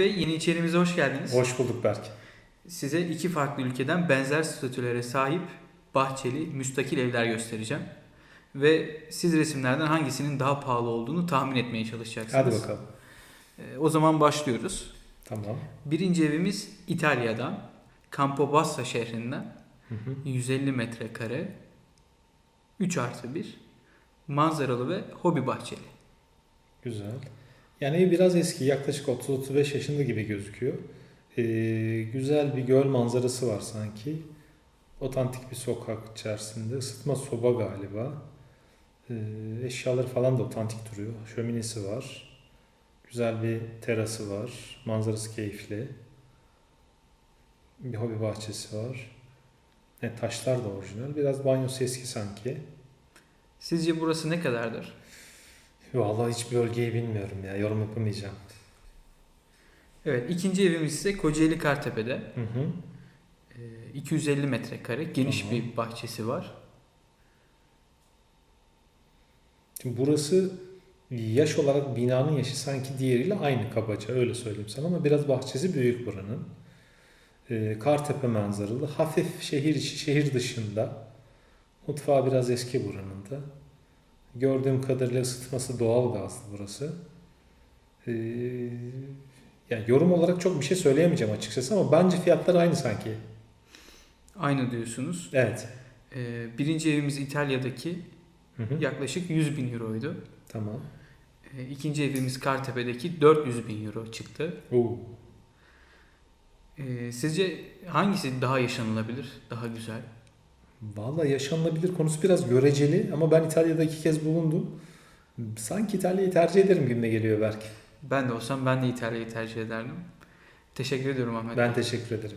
Bey yeni içeriğimize hoş geldiniz. Hoş bulduk Berk. Size iki farklı ülkeden benzer statülere sahip bahçeli, müstakil evler göstereceğim. Ve siz resimlerden hangisinin daha pahalı olduğunu tahmin etmeye çalışacaksınız. Hadi bakalım. Ee, O zaman başlıyoruz. Tamam. Birinci evimiz İtalya'dan, Campobassa şehrinden. Hı hı. 150 metrekare, 3 artı 1, manzaralı ve hobi bahçeli. Güzel. Yani ev biraz eski. Yaklaşık 30-35 yaşında gibi gözüküyor. Ee, güzel bir göl manzarası var sanki. Otantik bir sokak içerisinde. Isıtma soba galiba. Ee, eşyaları falan da otantik duruyor. Şöminesi var. Güzel bir terası var. Manzarası keyifli. Bir hobi bahçesi var. Ne taşlar da orijinal. Biraz banyosu eski sanki. Sizce burası ne kadardır? Vallahi hiçbir bölgeyi bilmiyorum ya. Yorum yapamayacağım. Evet, ikinci evimiz ise Kocaeli Kartepe'de. Hı hı. Ee, 250 metrekare, geniş Tamam. bir bahçesi var. Şimdi burası yaş olarak binanın yaşı sanki diğeriyle aynı kabaca öyle söyleyeyim sana ama biraz bahçesi büyük buranın. Ee, Kartepe manzaralı. Hafif şehir içi şehir dışında. Mutfağı biraz eski buranın da. Gördüğüm kadarıyla ısıtması doğal gazlı burası. Ee, yani yorum olarak çok bir şey söyleyemeyeceğim açıkçası ama bence fiyatlar aynı sanki. Aynı diyorsunuz. Evet. Ee, birinci evimiz İtalya'daki Hı hı. yaklaşık 100 bin euroydu. Tamam. Ee, ikinci evimiz Kartepe'deki 400 bin euro çıktı. Oo. Ee, sizce hangisi daha yaşanılabilir, daha güzel? Valla yaşanılabilir konusu biraz göreceli ama ben İtalya'da iki kez bulundum. Sanki İtalya'yı tercih ederim gibime geliyor belki. Ben de olsam ben de İtalya'yı tercih ederdim. Teşekkür ediyorum Ahmet. Ben teşekkür ederim.